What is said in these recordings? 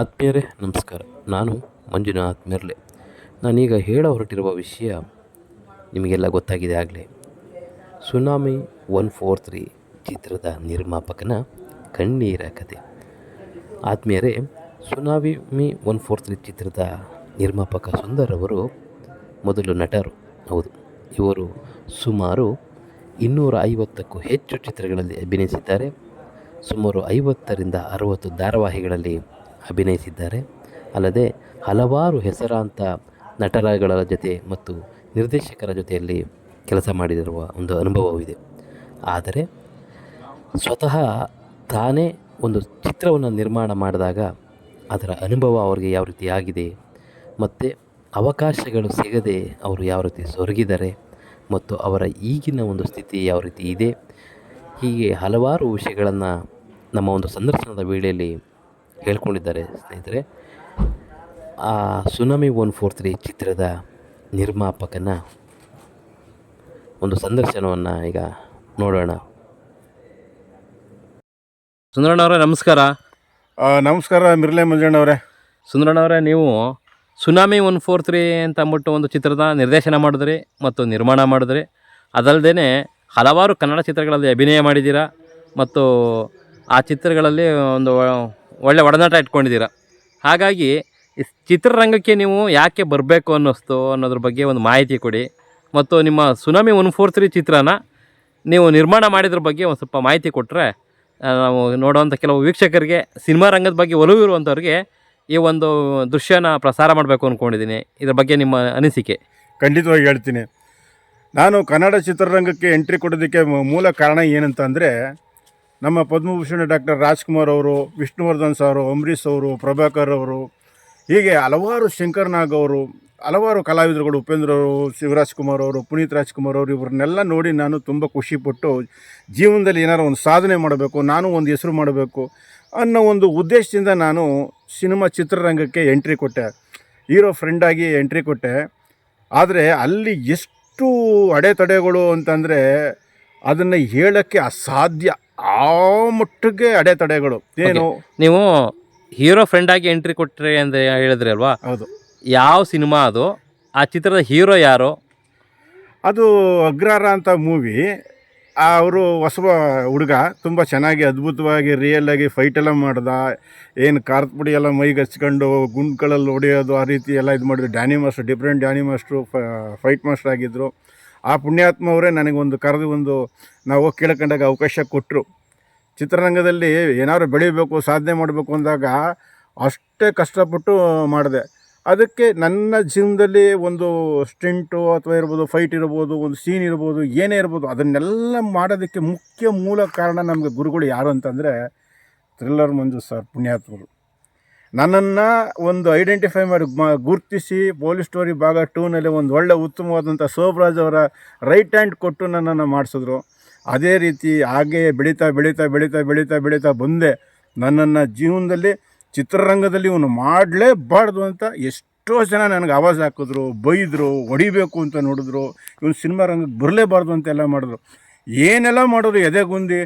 ಆತ್ಮೀಯರೇ, ನಮಸ್ಕಾರ. ನಾನು ಮಂಜುನಾಥ್ ಮೆರ್ಲೆ. ನಾನೀಗ ಹೇಳ ಹೊರಟಿರುವ ವಿಷಯ ನಿಮಗೆಲ್ಲ ಗೊತ್ತಾಗಿದೆ ಆಗಲೇ. ಸುನಾಮಿ ಒನ್ ಫೋರ್ ತ್ರೀ ಚಿತ್ರದ ನಿರ್ಮಾಪಕನ ಕಣ್ಣೀರ ಕತೆ. ಆತ್ಮೀಯರೇ, ಸುನಾಮಿ ಒನ್ ಫೋರ್ ತ್ರೀ ಚಿತ್ರದ ನಿರ್ಮಾಪಕ ಸುಂದರ್ ಅವರು ಮೊದಲು ನಟರು. ಹೌದು, ಇವರು ಸುಮಾರು ಇನ್ನೂರ ಐವತ್ತಕ್ಕೂ ಹೆಚ್ಚು ಚಿತ್ರಗಳಲ್ಲಿ ಅಭಿನಯಿಸಿದ್ದಾರೆ. ಸುಮಾರು ಐವತ್ತರಿಂದ ಅರವತ್ತು ಧಾರಾವಾಹಿಗಳಲ್ಲಿ ಅಭಿನಯಿಸಿದ್ದಾರೆ. ಅಲ್ಲದೆ ಹಲವಾರು ಹೆಸರಾಂತ ನಟರಗಳ ಜೊತೆ ಮತ್ತು ನಿರ್ದೇಶಕರ ಜೊತೆಯಲ್ಲಿ ಕೆಲಸ ಮಾಡಿರುವ ಒಂದು ಅನುಭವವಿದೆ. ಆದರೆ ಸ್ವತಃ ತಾನೇ ಒಂದು ಚಿತ್ರವನ್ನು ನಿರ್ಮಾಣ ಮಾಡಿದಾಗ ಅದರ ಅನುಭವ ಅವರಿಗೆ ಯಾವ ರೀತಿ ಆಗಿದೆ, ಮತ್ತು ಅವಕಾಶಗಳು ಸಿಗದೆ ಅವರು ಯಾವ ರೀತಿ ಸೊರಗಿದ್ದಾರೆ, ಮತ್ತು ಅವರ ಈಗಿನ ಒಂದು ಸ್ಥಿತಿ ಯಾವ ರೀತಿ ಇದೆ, ಹೀಗೆ ಹಲವಾರು ವಿಷಯಗಳನ್ನು ನಮ್ಮ ಒಂದು ಸಂದರ್ಶನದ ವೇಳೆಯಲ್ಲಿ ಹೇಳ್ಕೊಂಡಿದ್ದಾರೆ ಸ್ನೇಹಿತರೆ. ಆ ಸುನಾಮಿ ಒನ್ ಫೋರ್ ತ್ರೀ ಚಿತ್ರದ ನಿರ್ಮಾಪಕನ ಒಂದು ಸಂದರ್ಶನವನ್ನು ಈಗ ನೋಡೋಣ. ಸುಂದರಣ್ಣವರೇ ನಮಸ್ಕಾರ. ನಮಸ್ಕಾರ ಮಿರ್ಲೆ ಮಂಜಣ್ಣವರೇ ಸುಂದರಣ್ಣವರೇ ನೀವು ಸುನಾಮಿ ಒನ್ ಫೋರ್ ತ್ರೀ ಅಂತ ಅಂದ್ಬಿಟ್ಟು ಒಂದು ಚಿತ್ರದ ನಿರ್ದೇಶನ ಮಾಡಿದ್ರಿ ಮತ್ತು ನಿರ್ಮಾಣ ಮಾಡಿದ್ರಿ. ಅದಲ್ಲದೆ ಹಲವಾರು ಕನ್ನಡ ಚಿತ್ರಗಳಲ್ಲಿ ಅಭಿನಯ ಮಾಡಿದ್ದೀರಾ ಮತ್ತು ಆ ಚಿತ್ರಗಳಲ್ಲಿ ಒಂದು ಒಳ್ಳೆ ಒಡನಾಟ ಇಟ್ಕೊಂಡಿದ್ದೀರ? ಹಾಗಾಗಿ ಚಿತ್ರರಂಗಕ್ಕೆ ನೀವು ಯಾಕೆ ಬರಬೇಕು ಅನ್ನಿಸ್ತು ಅನ್ನೋದ್ರ ಬಗ್ಗೆ ಒಂದು ಮಾಹಿತಿ ಕೊಡಿ. ಮತ್ತು ನಿಮ್ಮ ಸುನಾಮಿ ಒನ್ ಫೋರ್ ತ್ರೀ ಚಿತ್ರನ ನೀವು ನಿರ್ಮಾಣ ಮಾಡಿದ್ರ ಬಗ್ಗೆ ಒಂದು ಸ್ವಲ್ಪ ಮಾಹಿತಿ ಕೊಟ್ಟರೆ ನಾವು ನೋಡುವಂಥ ಕೆಲವು ವೀಕ್ಷಕರಿಗೆ, ಸಿನಿಮಾ ರಂಗದ ಬಗ್ಗೆ ಒಲವು ಇರುವಂಥವ್ರಿಗೆ ಈ ಒಂದು ದೃಶ್ಯನ ಪ್ರಸಾರ ಮಾಡಬೇಕು ಅಂದ್ಕೊಂಡಿದ್ದೀನಿ ಇದ್ರ ಬಗ್ಗೆ ನಿಮ್ಮ ಅನಿಸಿಕೆ. ಖಂಡಿತವಾಗಿ ಹೇಳ್ತೀನಿ. ನಾನು ಕನ್ನಡ ಚಿತ್ರರಂಗಕ್ಕೆ ಎಂಟ್ರಿ ಕೊಡೋದಕ್ಕೆ ಮೂಲ ಕಾರಣ ಏನಂತ ಅಂದರೆ ನಮ್ಮ ಪದ್ಮಭೂಷಣ ಡಾಕ್ಟರ್ ರಾಜ್ಕುಮಾರ್ ಅವರು, ವಿಷ್ಣುವರ್ಧನ್ ಸರ್ ಅಂಬರೀಶ್ ಅವರು, ಪ್ರಭಾಕರ್ ಅವರು, ಹೀಗೆ ಹಲವಾರು ಶಂಕರ್ ನಾಗ್ ಅವರು, ಹಲವಾರು ಕಲಾವಿದರುಗಳು, ಉಪೇಂದ್ರ ಅವರು, ಶಿವರಾಜ್ ಕುಮಾರ್ ಅವರು, ಪುನೀತ್ ರಾಜ್ಕುಮಾರ್ ಅವರು, ಇವ್ರನ್ನೆಲ್ಲ ನೋಡಿ ನಾನು ತುಂಬ ಖುಷಿಪಟ್ಟು ಜೀವನದಲ್ಲಿ ಏನಾರು ಒಂದು ಸಾಧನೆ ಮಾಡಬೇಕು, ನಾನು ಒಂದು ಹೆಸರು ಮಾಡಬೇಕು ಅನ್ನೋ ಒಂದು ಉದ್ದೇಶದಿಂದ ನಾನು ಸಿನಿಮಾ ಚಿತ್ರರಂಗಕ್ಕೆ ಎಂಟ್ರಿ ಕೊಟ್ಟೆ. ಹೀರೋ ಫ್ರೆಂಡಾಗಿ ಎಂಟ್ರಿ ಕೊಟ್ಟೆ. ಆದರೆ ಅಲ್ಲಿ ಎಷ್ಟು ಅಡೆತಡೆಗಳು ಅಂತಂದರೆ ಅದನ್ನು ಹೇಳೋಕ್ಕೆ ಅಸಾಧ್ಯ. ಆ ಮಟ್ಟಿಗೆ ಅಡೆತಡೆಗಳು ಏನು? ನೀವು ಹೀರೋ ಫ್ರೆಂಡ್ ಆಗಿ ಎಂಟ್ರಿ ಕೊಟ್ಟರೆ ಅಂತ ಹೇಳಿದ್ರಿ ಅಲ್ವಾ? ಹೌದು. ಯಾವ ಸಿನಿಮಾ ಅದು? ಆ ಚಿತ್ರದ ಹೀರೋ ಯಾರು? ಅದು ಅಗ್ರಾರ ಅಂತ ಮೂವಿ ಅವರು ಹೊಸಬ ಹುಡುಗ ತುಂಬ ಚೆನ್ನಾಗಿ ಅದ್ಭುತವಾಗಿ ರಿಯಲ್ ಆಗಿ ಫೈಟ್ ಫೈಟೆಲ್ಲ ಮಾಡ್ದ. ಏನು ಕಾರ್ತ್ ಪುಡಿ ಎಲ್ಲ ಮೈಗೆ ಹಚ್ಕೊಂಡು ಗುಂಡ್ಗಳಲ್ಲಿ ಹೊಡೆಯೋದು ಆ ರೀತಿ ಎಲ್ಲ ಇದು ಮಾಡಿದ್ರು. Danny master different Danny master fight master ಆಗಿದ್ದರು ಆ ಪುಣ್ಯಾತ್ಮ ಅವರೇ ನನಗೊಂದು ಕರೆದು ಒಂದು ನಾವು ಕೇಳ್ಕೊಂಡಾಗ ಅವಕಾಶ ಕೊಟ್ಟರು ಚಿತ್ರರಂಗದಲ್ಲಿ ಏನಾದ್ರು ಬೆಳಿಬೇಕು, ಸಾಧನೆ ಮಾಡಬೇಕು ಅಂದಾಗ ಅಷ್ಟೇ ಕಷ್ಟಪಟ್ಟು ಮಾಡಿದೆ. ಅದಕ್ಕೆ ನನ್ನ ಜೀವನದಲ್ಲಿ ಒಂದು ಸ್ಟಿಂಟು ಅಥವಾ ಇರ್ಬೋದು, ಫೈಟ್ ಇರ್ಬೋದು, ಒಂದು ಸೀನ್ ಇರ್ಬೋದು, ಏನೇ ಇರ್ಬೋದು, ಅದನ್ನೆಲ್ಲ ಮಾಡೋದಕ್ಕೆ ಮುಖ್ಯ ಮೂಲ ಕಾರಣ ನಮಗೆ ಗುರುಗಳು ಯಾರು ಅಂತಂದರೆ ಥ್ರಿಲ್ಲರ್ ಮಂಜು ಸರ್, ಪುಣ್ಯಾತ್ಮರು. ನನ್ನನ್ನು ಒಂದು ಐಡೆಂಟಿಫೈ ಮಾಡಿ ಗುರುತಿಸಿ ಪೊಲೀಸ್ ಸ್ಟೋರಿ ಭಾಗ ಟೂನಲ್ಲಿ ಒಂದು ಒಳ್ಳೆ ಉತ್ತಮವಾದಂಥ ಸೋಬ್ರಾಜ್ ಅವರ ರೈಟ್ ಹ್ಯಾಂಡ್ ಕೊಟ್ಟು ನನ್ನನ್ನು ಮಾಡಿಸಿದ್ರು. ಅದೇ ರೀತಿ ಹಾಗೆಯೇ ಬೆಳೀತಾ ಬೆಳೀತಾ ಬೆಳೀತಾ ಬೆಳೀತಾ ಬೆಳೀತಾ ಬಂದೆ. ನನ್ನನ್ನು ಜೀವನದಲ್ಲಿ, ಚಿತ್ರರಂಗದಲ್ಲಿ ಇವನು ಮಾಡಲೇಬಾರ್ದು ಅಂತ ಎಷ್ಟೋ ಜನ ನನಗೆ ಆವಾಜ್ ಹಾಕಿದ್ರು, ಬೈದರು, ಹೊಡಿಬೇಕು ಅಂತ ನೋಡಿದ್ರು. ಇವನು ಸಿನಿಮಾ ರಂಗಕ್ಕೆ ಬರಲೇಬಾರ್ದು ಅಂತೆಲ್ಲ ಮಾಡಿದ್ರು. ಏನೆಲ್ಲ ಮಾಡಿದ್ರು ಎದೆಗುಂದಿ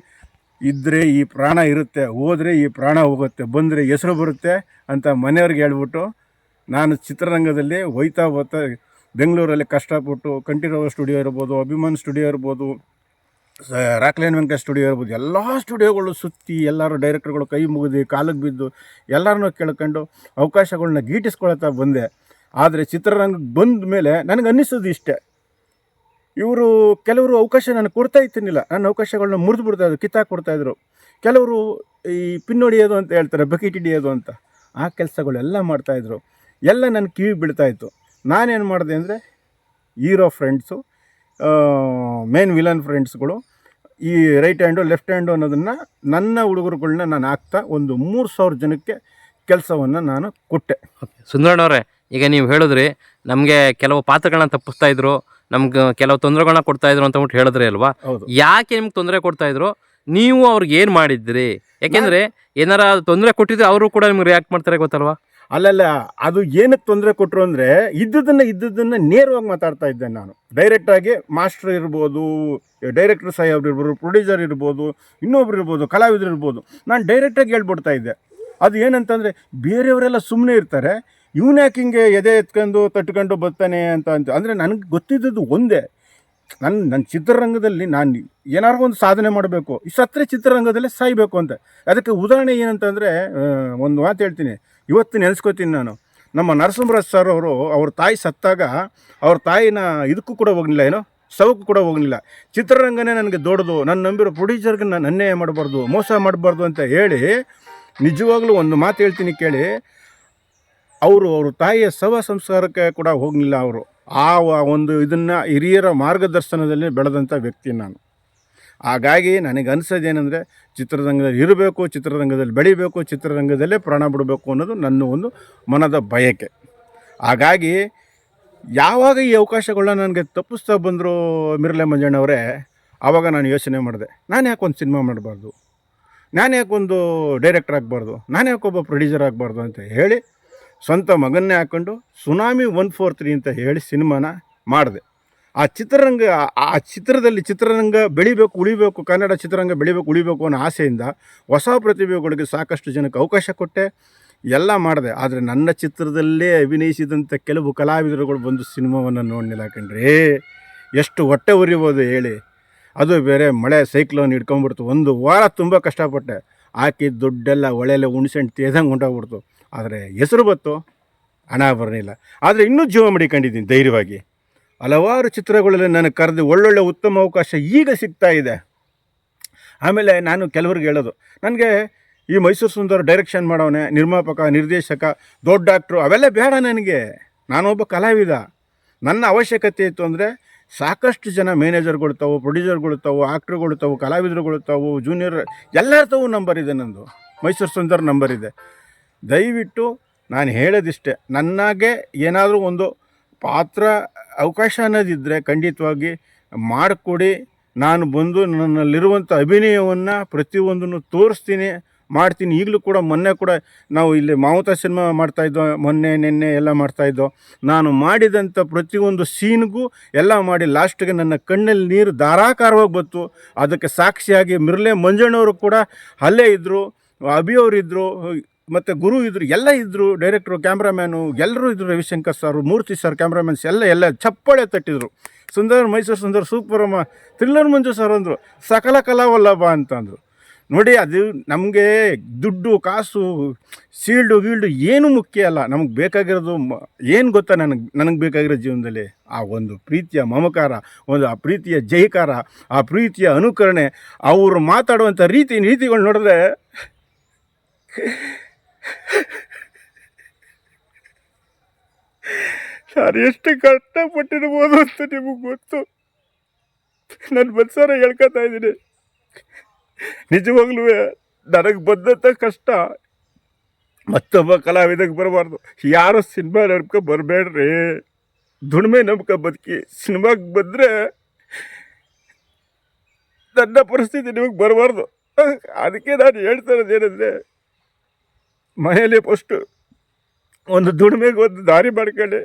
ಇದ್ದರೆ ಈ ಪ್ರಾಣ ಇರುತ್ತೆ, ಹೋದರೆ ಈ ಪ್ರಾಣ ಹೋಗುತ್ತೆ, ಬಂದರೆ ಹೆಸರು ಬರುತ್ತೆ ಅಂತ ಮನೆಯವ್ರಿಗೆ ಹೇಳ್ಬಿಟ್ಟು ನಾನು ಚಿತ್ರರಂಗದಲ್ಲಿ ಹೋಯ್ತಾ ಹೋಗ್ತಾ ಬೆಂಗಳೂರಲ್ಲಿ ಕಷ್ಟಪಟ್ಟು ಕಂಠೀರವ ಸ್ಟುಡಿಯೋ ಇರ್ಬೋದು, ಅಭಿಮಾನ್ ಸ್ಟುಡಿಯೋ ಇರ್ಬೋದು ರಾಕ್ಲೈನ್ ವೆಂಕಟೇಶ್ ಸ್ಟುಡಿಯೋ ಇರ್ಬೋದು, ಎಲ್ಲ ಸ್ಟುಡಿಯೋಗಳು ಸುತ್ತಿ ಎಲ್ಲರೂ ಡೈರೆಕ್ಟರ್ಗಳು ಕೈ ಮುಗಿದು ಕಾಲಿಗೆ ಬಿದ್ದು ಎಲ್ಲರನ್ನೂ ಕೇಳ್ಕೊಂಡು ಅವಕಾಶಗಳನ್ನ ಗೀಟಿಸ್ಕೊಳ್ತಾ ಬಂದೆ. ಆದರೆ ಚಿತ್ರರಂಗಕ್ಕೆ ಬಂದ ಮೇಲೆ ನನಗೆ ಅನ್ನಿಸೋದು ಇಷ್ಟೇ. ಇವರು ಕೆಲವರು ಅವಕಾಶ ನಾನು ಕೊಡ್ತಾ ಇತ್ತಿನಿಲ್ಲ ನನ್ನ ಅವಕಾಶಗಳನ್ನ ಮುರಿದು ಬಿಡ್ತಾಯಿದ್ರು ಕಿತ್ತಾಕ್ ಕೊಡ್ತಾಯಿದ್ರು ಕೆಲವರು ಈ ಪಿನ್ ಹೊಡಿಯೋದು ಅಂತ ಹೇಳ್ತಾರೆ, ಬಕೆಟ್ ಹಿಡಿಯೋದು ಅಂತ. ಆ ಕೆಲಸಗಳೆಲ್ಲ ಮಾಡ್ತಾಯಿದ್ರು ಎಲ್ಲ ನನ್ನ ಕಿವಿ ಬೀಳ್ತಾಯಿತ್ತು ನಾನೇನು ಮಾಡಿದೆ ಅಂದರೆ ಹೀರೋ ಫ್ರೆಂಡ್ಸು ಮೇನ್ ವಿಲನ್ ಫ್ರೆಂಡ್ಸ್ಗಳು ಈ ರೈಟ್ ಹ್ಯಾಂಡು ಲೆಫ್ಟ್ ಹ್ಯಾಂಡು ಅನ್ನೋದನ್ನು ನನ್ನ ಹುಡುಗರುಗಳನ್ನ ನಾನು ಹಾಕ್ತಾ ಒಂದು ಮೂರು ಸಾವಿರ ಜನಕ್ಕೆ ಕೆಲಸವನ್ನು ನಾನು ಕೊಟ್ಟೆ. ಸುಂದರಣ್ಣವ್ರೆ ಈಗ ನೀವು ಹೇಳಿದ್ರಿ ನಮಗೆ ಕೆಲವು ಪಾತ್ರಗಳನ್ನ ತಪ್ಪಿಸ್ತಾ ಇದ್ರು ನಮ್ಗೆ ಕೆಲವು ತೊಂದರೆಗಳನ್ನ ಕೊಡ್ತಾ ಇದ್ರು ಅಂತ ಹೇಳಿದ್ರಿ ಅಲ್ವಾ? ಯಾಕೆ ನಿಮ್ಗೆ ತೊಂದರೆ ಕೊಡ್ತಾ ಇದ್ರು? ನೀವು ಅವ್ರಿಗೆ ಏನು ಮಾಡಿದ್ರಿ? ಯಾಕೆಂದ್ರೆ ಏನಾರ ತೊಂದರೆ ಕೊಟ್ಟಿದ್ರೆ ಅವರು ಕೂಡ ನಿಮ್ಗೆ ರಿಯಾಕ್ಟ್ ಮಾಡ್ತಾರೆ ಗೊತ್ತಲ್ವಾ? ಅಲ್ಲಲ್ಲ ಅದು ಏನಕ್ಕೆ ತೊಂದರೆ ಕೊಟ್ಟರು ಅಂದರೆ ಇದ್ದದನ್ನು ಇದ್ದದನ್ನು ನೇರವಾಗಿ ಮಾತಾಡ್ತಾ ಇದ್ದೆ ನಾನು. ಡೈರೆಕ್ಟಾಗಿ ಮಾಸ್ಟರ್ ಇರ್ಬೋದು ಡೈರೆಕ್ಟರ್ ಸಾಹೇಬ್ರು ಇರ್ಬೋದು ಪ್ರೊಡ್ಯೂಸರ್ ಇರ್ಬೋದು ಇನ್ನೊಬ್ರು ಇರ್ಬೋದು ಕಲಾವಿದರು ಇರ್ಬೋದು. ನಾನು ಡೈರೆಕ್ಟಾಗಿ ಹೇಳ್ಬಿಡ್ತಾ ಇದ್ದೆ. ಅದು ಏನಂತಂದರೆ ಬೇರೆಯವರೆಲ್ಲ ಸುಮ್ಮನೆ ಇರ್ತಾರೆ. ಇವನು ಯಾಕೆ ಹಿಂಗೆ ಎದೆ ಎತ್ಕೊಂಡು ತಟ್ಕೊಂಡು ಬರ್ತಾನೆ ಅಂತ ಅಂತ. ಅಂದರೆ ನನಗೆ ಗೊತ್ತಿದ್ದದ್ದು ಒಂದೇ. ನನ್ನ ನನ್ನ ಚಿತ್ರರಂಗದಲ್ಲಿ ನಾನು ಏನಾರು ಒಂದು ಸಾಧನೆ ಮಾಡಬೇಕು. ಈ ಸತ್ತರೆ ಚಿತ್ರರಂಗದಲ್ಲೇ ಸಾಯಬೇಕು ಅಂತ. ಅದಕ್ಕೆ ಉದಾಹರಣೆ ಏನಂತಂದರೆ ಒಂದು ಮಾತು ಹೇಳ್ತೀನಿ. ಇವತ್ತು ನೆನೆಸ್ಕೋತೀನಿ ನಾನು. ನಮ್ಮ ನರಸಿಂಹರಾಜ್ ಸರ್ ಅವರು, ಅವ್ರ ತಾಯಿ ಸತ್ತಾಗ ಅವ್ರ ತಾಯಿನ ಇದಕ್ಕೂ ಕೂಡ ಹೋಗಲಿಲ್ಲ, ಏನೋ? ಸವಕ್ಕೂ ಕೂಡ ಹೋಗಲಿಲ್ಲ. ಚಿತ್ರರಂಗನೇ ನನಗೆ ದೊಡ್ಡದು. ನನ್ನ ನಂಬಿರೋ ಪ್ರೊಡ್ಯೂಸರ್ಗೆ ನಾನು ಅನ್ಯಾಯ ಮಾಡಬಾರ್ದು, ಮೋಸ ಮಾಡಬಾರ್ದು ಅಂತ ಹೇಳಿ ನಿಜವಾಗ್ಲೂ ಒಂದು ಮಾತು ಹೇಳ್ತೀನಿ ಕೇಳಿ. ಅವರು ಅವರು ತಾಯಿಯ ಶವ ಸಂಸ್ಕಾರಕ್ಕೆ ಕೂಡ ಹೋಗಲಿಲ್ಲ ಅವರು. ಆ ಒಂದು ಇದನ್ನು ಹಿರಿಯರ ಮಾರ್ಗದರ್ಶನದಲ್ಲಿ ಬೆಳೆದಂಥ ವ್ಯಕ್ತಿ ನಾನು. ಹಾಗಾಗಿ ನನಗೆ ಅನಿಸೋದೇನೆಂದರೆ ಚಿತ್ರರಂಗದಲ್ಲಿ ಇರಬೇಕು, ಚಿತ್ರರಂಗದಲ್ಲಿ ಬೆಳಿಬೇಕು, ಚಿತ್ರರಂಗದಲ್ಲೇ ಪ್ರಾಣ ಬಿಡಬೇಕು ಅನ್ನೋದು ನನ್ನ ಒಂದು ಮನದ ಬಯಕೆ. ಹಾಗಾಗಿ ಯಾವಾಗ ಈ ಅವಕಾಶಗಳನ್ನ ನನಗೆ ತಪ್ಪಿಸ್ತಾ ಬಂದರು ಮಿರ್ಲೆ ಮಂಜಣ್ಣವರೇ ಆವಾಗ ನಾನು ಯೋಚನೆ ಮಾಡಿದೆ. ನಾನು ಯಾಕೆ ಒಂದು ಸಿನಿಮಾ ಮಾಡಬಾರ್ದು? ನಾನು ಯಾಕೊಂದು ಡೈರೆಕ್ಟರ್ ಆಗಬಾರ್ದು? ನಾನು ಯಾಕೊಬ್ಬ ಪ್ರೊಡ್ಯೂಸರ್ ಆಗಬಾರ್ದು ಅಂತ ಹೇಳಿ ಸ್ವಂತ ಮಗನ್ನೇ ಹಾಕ್ಕೊಂಡು ಸುನಾಮಿ ಒನ್ ಫೋರ್ ತ್ರೀ ಅಂತ ಹೇಳಿ ಸಿನಿಮಾನ ಮಾಡಿದೆ. ಆ ಚಿತ್ರರಂಗ, ಆ- ಚಿತ್ರದಲ್ಲಿ ಚಿತ್ರರಂಗ ಬೆಳಿಬೇಕು, ಉಳಿಬೇಕು, ಕನ್ನಡ ಚಿತ್ರರಂಗ ಬೆಳಿಬೇಕು, ಉಳಿಬೇಕು ಅನ್ನೋ ಆಸೆಯಿಂದ ಹೊಸ ಪ್ರತಿಭೆಗಳಿಗೆ ಸಾಕಷ್ಟು ಜನಕ್ಕೆ ಅವಕಾಶ ಕೊಟ್ಟೆ, ಎಲ್ಲ ಮಾಡಿದೆ. ಆದರೆ ನನ್ನ ಚಿತ್ರದಲ್ಲೇ ಅಭಿನಯಿಸಿದಂಥ ಕೆಲವು ಕಲಾವಿದರುಗಳು ಬಂದು ಸಿನಿಮಾವನ್ನು ನೋಡಲಿಲ್ಲ ಕಣ್ರಿ. ಎಷ್ಟು ಹೊಟ್ಟೆ ಉರಿಬೋದು ಹೇಳಿ. ಅದು ಬೇರೆ ಮಳೆ ಸೈಕ್ಲೋನ್ ಹಿಡ್ಕೊಂಬಿಡ್ತು ಒಂದು ವಾರ ತುಂಬ ಕಷ್ಟಪಟ್ಟೆ. ಹಾಕಿದ ದುಡ್ಡೆಲ್ಲ ಒಳೆಯಲ್ಲೇ ಹುಣ್ಸೆಹಣ್ಣು ತೇದಂಗೆ ಹೊಂಟೋಗ್ಬಿಡ್ತು. ಆದರೆ ಹೆಸರು ಬತ್ತು ಹಣ ಬರಲಿಲ್ಲ ಆದರೆ ಇನ್ನೂ ಜೀವ ಮಡಿಕೊಂಡಿದ್ದೀನಿ ಧೈರ್ಯವಾಗಿ. ಹಲವಾರು ಚಿತ್ರಗಳಲ್ಲಿ ನನಗೆ ಕರೆದು ಒಳ್ಳೊಳ್ಳೆ ಉತ್ತಮ ಅವಕಾಶ ಈಗ ಸಿಗ್ತಾ ಇದೆ. ಆಮೇಲೆ ನಾನು ಕೆಲವ್ರಿಗೆ ಹೇಳೋದು. ನನಗೆ ಈ ಮೈಸೂರು ಸುಂದರ ಡೈರೆಕ್ಷನ್ ಮಾಡೋನೆ ನಿರ್ಮಾಪಕ, ನಿರ್ದೇಶಕ, ದೊಡ್ಡ ಡಾಕ್ಟ್ರು ಅವೆಲ್ಲ ಬೇಡ ನನಗೆ. ನಾನೊಬ್ಬ ಕಲಾವಿದ. ನನ್ನ ಅವಶ್ಯಕತೆ ಇತ್ತು ಅಂದರೆ ಸಾಕಷ್ಟು ಜನ ಮ್ಯಾನೇಜರ್ಗಳು ತಾವು ಪ್ರೊಡ್ಯೂಸರ್ಗಳು ತಾವು ಆಕ್ಟ್ರುಗಳು ತಾವು ಕಲಾವಿದರುಗಳು ತಾವು ಜೂನಿಯರ್ ಎಲ್ಲರ ತಾವು ನಂಬರ್ ಇದೆ ನಂದು. ಮೈಸೂರು ಸುಂದರ್ ನಂಬರ್ ಇದೆ. ದಯವಿಟ್ಟು ನಾನು ಹೇಳೋದಿಷ್ಟೆ ನನಗೆ ಏನಾದರೂ ಒಂದು ಪಾತ್ರ, ಅವಕಾಶ ಅನ್ನೋದಿದ್ದರೆ ಖಂಡಿತವಾಗಿ ಮಾಡಿಕೊಡಿ. ನಾನು ಬಂದು ನನ್ನಲ್ಲಿರುವಂಥ ಅಭಿನಯವನ್ನು ಪ್ರತಿಯೊಂದನ್ನು ತೋರಿಸ್ತೀನಿ, ಮಾಡ್ತೀನಿ. ಈಗಲೂ ಕೂಡ ಮೊನ್ನೆ ಕೂಡ ನಾವು ಇಲ್ಲಿ ಮಾವುತ ಸಿನಿಮಾ ಮಾಡ್ತಾಯಿದ್ದೋ ಮೊನ್ನೆ, ನಿನ್ನೆ ಎಲ್ಲ ಮಾಡ್ತಾಯಿದ್ದೋ ನಾನು ಮಾಡಿದಂಥ ಪ್ರತಿಯೊಂದು ಸೀನ್ಗೂ ಎಲ್ಲ ಮಾಡಿ ಲಾಸ್ಟಿಗೆ ನನ್ನ ಕಣ್ಣಲ್ಲಿ ನೀರು ಧಾರಾಕಾರವಾಗಿ ಬಂತು. ಅದಕ್ಕೆ ಸಾಕ್ಷಿಯಾಗಿ ಮಿರ್ಲೆ ಮಂಜಣ್ಣವರು ಕೂಡ ಅಲ್ಲೇ ಇದ್ದರು ಅಭಿಯವರಿದ್ದರು ಮತ್ತು ಗುರು ಇದ್ರು, ಎಲ್ಲ ಇದ್ದರು ಡೈರೆಕ್ಟ್ರು ಕ್ಯಾಮ್ರಾಮ್ಯಾನು ಎಲ್ಲರೂ ಇದ್ದರು Ravishankar sir, Murthy sir cameramans ಎಲ್ಲ ಎಲ್ಲ ಚಪ್ಪಾಳೆ ತಟ್ಟಿದ್ರು. ಸುಂದರ್ ಮೈಸೂರು ಸುಂದರ್ ಸೂಪರಮ್ಮ ಥ್ರಿಲ್ಲರ್ ಮಂಜು ಸರ್ ಅಂದರು, ಸಕಲ ಕಲಾವಲ್ಲಭ ಅಂತಂದರು ನೋಡಿ, ಅದು ನಮಗೆ ದುಡ್ಡು, ಕಾಸು ಸೀಲ್ಡು ಗೀಲ್ಡು ಏನು ಮುಖ್ಯ ಅಲ್ಲ. ನಮಗೆ ಬೇಕಾಗಿರೋದು ಏನು ಗೊತ್ತಾ ನನಗೆ ನನಗೆ ಬೇಕಾಗಿರೋ ಜೀವನದಲ್ಲಿ? ಆ ಒಂದು ಪ್ರೀತಿಯ ಮಮಕಾರ, ಒಂದು ಆ ಪ್ರೀತಿಯ ಜೈಕಾರ, ಆ ಪ್ರೀತಿಯ ಅನುಕರಣೆ, ಅವರು ಮಾತಾಡುವಂಥ ರೀತಿ ರೀತಿಗಳು ನೋಡಿದ್ರೆ ನಾನು ಎಷ್ಟು ಕಷ್ಟಪಟ್ಟಿರ್ಬೋದು ಅಂತ ನಿಮಗೆ ಗೊತ್ತು. ನನ್ನ ಬಸ್ಸಾರ ಹೇಳ್ಕೊತಾ ಇದ್ದೀನಿ. ನಿಜವಾಗ್ಲೂ ನನಗೆ ಬಂದಂಥ ಕಷ್ಟ ಮತ್ತೊಬ್ಬ ಕಲಾವಿದಕ್ಕೆ ಬರಬಾರ್ದು. ಯಾರು ಸಿನಿಮಾ ನಂಬ್ಕೊ ಬರಬೇಡ್ರಿ. ದುಡಿಮೆ ನಂಬ್ಕೊ ಬದುಕಿ ಸಿನಿಮಾಗೆ ಬಂದರೆ ನನ್ನ ಪರಿಸ್ಥಿತಿ ನಿಮಗೆ ಬರಬಾರ್ದು. ಅದಕ್ಕೆ ನಾನು ಹೇಳ್ತಾ ಇರೋದು ಏನಂದರೆ ಮನೆಯಲ್ಲಿ ಫಸ್ಟು ಒಂದು ದುಡಿಮೆಗೆ ಒಂದು ದಾರಿ ಮಾಡ್ಕೊಳ್ಳಿ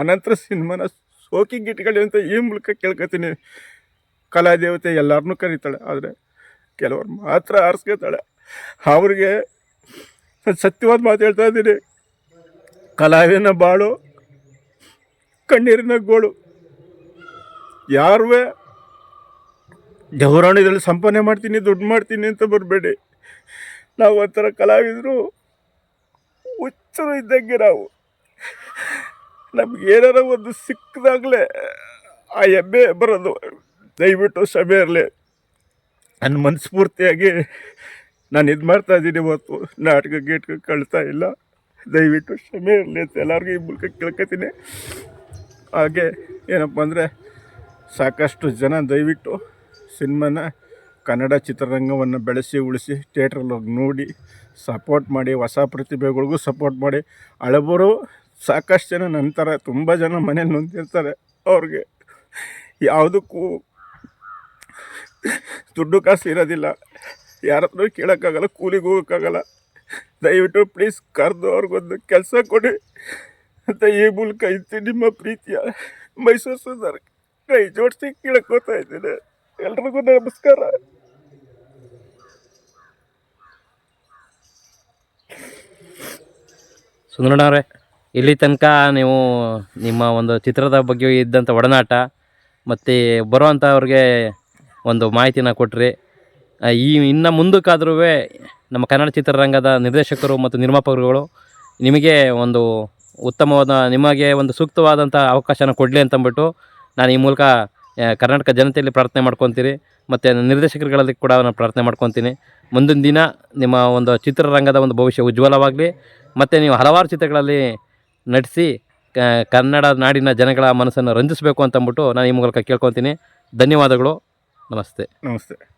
ಅನಂತರ ಸಿನಿಮಾನ ಸೋಕಿಂಗ್ ಇಟ್ಕೊಳ್ಳಿ ಅಂತ ಈ ಮೂಲಕ ಕೇಳ್ಕೊತೀನಿ. ಕಲಾದೇವತೆ ಎಲ್ಲರನ್ನೂ ಕರೀತಾಳೆ, ಆದರೆ ಕೆಲವರು ಮಾತ್ರ ಆರಿಸ್ಕೊತಾಳೆ. ಅವ್ರಿಗೆ ಸತ್ಯವಾದ ಮಾತು ಹೇಳ್ತಾ ಇದ್ದೀನಿ. ಕಲಾವಿನ ಬಾಳು, ಕಣ್ಣೀರಿನ ಗೋಳು. ಯಾರೂ ದೇವರಾಣಿದ್ರಲ್ಲಿ ಸಂಪಾದನೆ ಮಾಡ್ತೀನಿ, ದುಡ್ಡು ಮಾಡ್ತೀನಿ ಅಂತ ಬರಬೇಡಿ. ನಾವು ಒಂಥರ ಕಲಾವಿದರು ಹುಚ್ಚರು ಇದ್ದಂಗೆ ನಾವು. ನಮ್ಗೆ ಏನಾರ ಒಂದು ಸಿಕ್ಕದಾಗಲೇ ಆ ಹೆಮ್ಮೆ ಬರೋದು. ದಯವಿಟ್ಟು ಸಭೆ ಇರಲಿ. ನನ್ನ ಮನಸ್ಫೂರ್ತಿಯಾಗಿ ನಾನು ಇದು ಮಾಡ್ತಾ ಇದ್ದೀನಿ ಇವತ್ತು. ನಾಟಕ, ಗೀಟಕ ಕಳ್ತಾ ಇಲ್ಲ. ದಯವಿಟ್ಟು ಕ್ಷಮೆ ಇರಲಿ ಅಂತ ಎಲ್ಲರಿಗೂ ಈ ಮೂಲಕ ಕೇಳ್ಕೊತೀನಿ. ಹಾಗೆ ಏನಪ್ಪ ಅಂದರೆ ಸಾಕಷ್ಟು ಜನ ದಯವಿಟ್ಟು ಸಿನಿಮಾನ ಕನ್ನಡ ಚಿತ್ರರಂಗವನ್ನು ಬೆಳೆಸಿ, ಉಳಿಸಿ ಥಿಯೇಟ್ರಲ್ಲಿ ಹೋಗಿ ನೋಡಿ, ಸಪೋರ್ಟ್ ಮಾಡಿ, ಹೊಸ ಪ್ರತಿಭೆಗಳಿಗೂ ಸಪೋರ್ಟ್ ಮಾಡಿ, ಹಳಬರು ಸಾಕಷ್ಟು ಜನ ನಂತರ ತುಂಬ ಜನ ಮನೇಲಿ ನೊಂದಿರ್ತಾರೆ ಅವ್ರಿಗೆ. ಯಾವುದಕ್ಕೂ ದುಡ್ಡು ಕಾಸು ಇರೋದಿಲ್ಲ. ಯಾರ ಹತ್ರ ಕೇಳೋಕ್ಕಾಗಲ್ಲ, ಕೂಲಿಗೆ ಹೋಗೋಕ್ಕಾಗಲ್ಲ. ದಯವಿಟ್ಟು ಪ್ಲೀಸ್ ಕರೆದು ಅವ್ರಿಗೊಂದು ಕೆಲಸ ಕೊಡಿ ಅಂತ ಈ ಮೂಲಕ ಇತ್ತು ನಿಮ್ಮ ಪ್ರೀತಿಯ ಮೈಸೂರು ಸುಂದರ ಕೈ ಜೋಡಿಸಿ ಕೇಳಕ್ಕೋತಾ ಇದ್ದೀನಿ. ಎಲ್ರಿಗೂ ನಮಸ್ಕಾರ. ಸುಂದರಣ್ಣವ್ರೆ ಇಲ್ಲಿ ತನಕ ನೀವು ನಿಮ್ಮ ಒಂದು ಚಿತ್ರದ ಬಗ್ಗೆ ಇದ್ದಂಥ ಒಡನಾಟ ಮತ್ತು ಬರುವಂಥವ್ರಿಗೆ ಒಂದು ಮಾಹಿತಿನ ಕೊಟ್ರಿ. ಈ ಇನ್ನು ಮುಂದಕ್ಕಾದ್ರೂ ನಮ್ಮ ಕನ್ನಡ ಚಿತ್ರರಂಗದ ನಿರ್ದೇಶಕರು ಮತ್ತು ನಿರ್ಮಾಪಕರುಗಳು ನಿಮಗೆ ಒಂದು ಉತ್ತಮವಾದ, ನಿಮಗೆ ಒಂದು ಸೂಕ್ತವಾದಂಥ ಅವಕಾಶನ ಕೊಡಲಿ ಅಂತಂದ್ಬಿಟ್ಟು ನಾನು ಈ ಮೂಲಕ ಕರ್ನಾಟಕ ಜನತೆಯಲ್ಲಿ ಪ್ರಾರ್ಥನೆ ಮಾಡ್ಕೊತೀರಿ, ಮತ್ತು ನಿರ್ದೇಶಕರುಗಳಲ್ಲಿ ಕೂಡ ನಾನು ಪ್ರಾರ್ಥನೆ ಮಾಡ್ಕೊತೀನಿ. ಮುಂದಿನ ದಿನ ನಿಮ್ಮ ಒಂದು ಚಿತ್ರರಂಗದ ಒಂದು ಭವಿಷ್ಯ ಉಜ್ವಲವಾಗಲಿ, ಮತ್ತು ನೀವು ಹಲವಾರು ಚಿತ್ರಗಳಲ್ಲಿ ನಟಿಸಿ ಕನ್ನಡ ನಾಡಿನ ಜನಗಳ ಮನಸ್ಸನ್ನು ರಂಜಿಸಬೇಕು ಅಂತಂದ್ಬಿಟ್ಟು ನಾನು ಈ ಮೂಲಕ ಕೇಳ್ಕೊತೀನಿ. ಧನ್ಯವಾದಗಳು. ನಮಸ್ತೆ. ನಮಸ್ತೆ.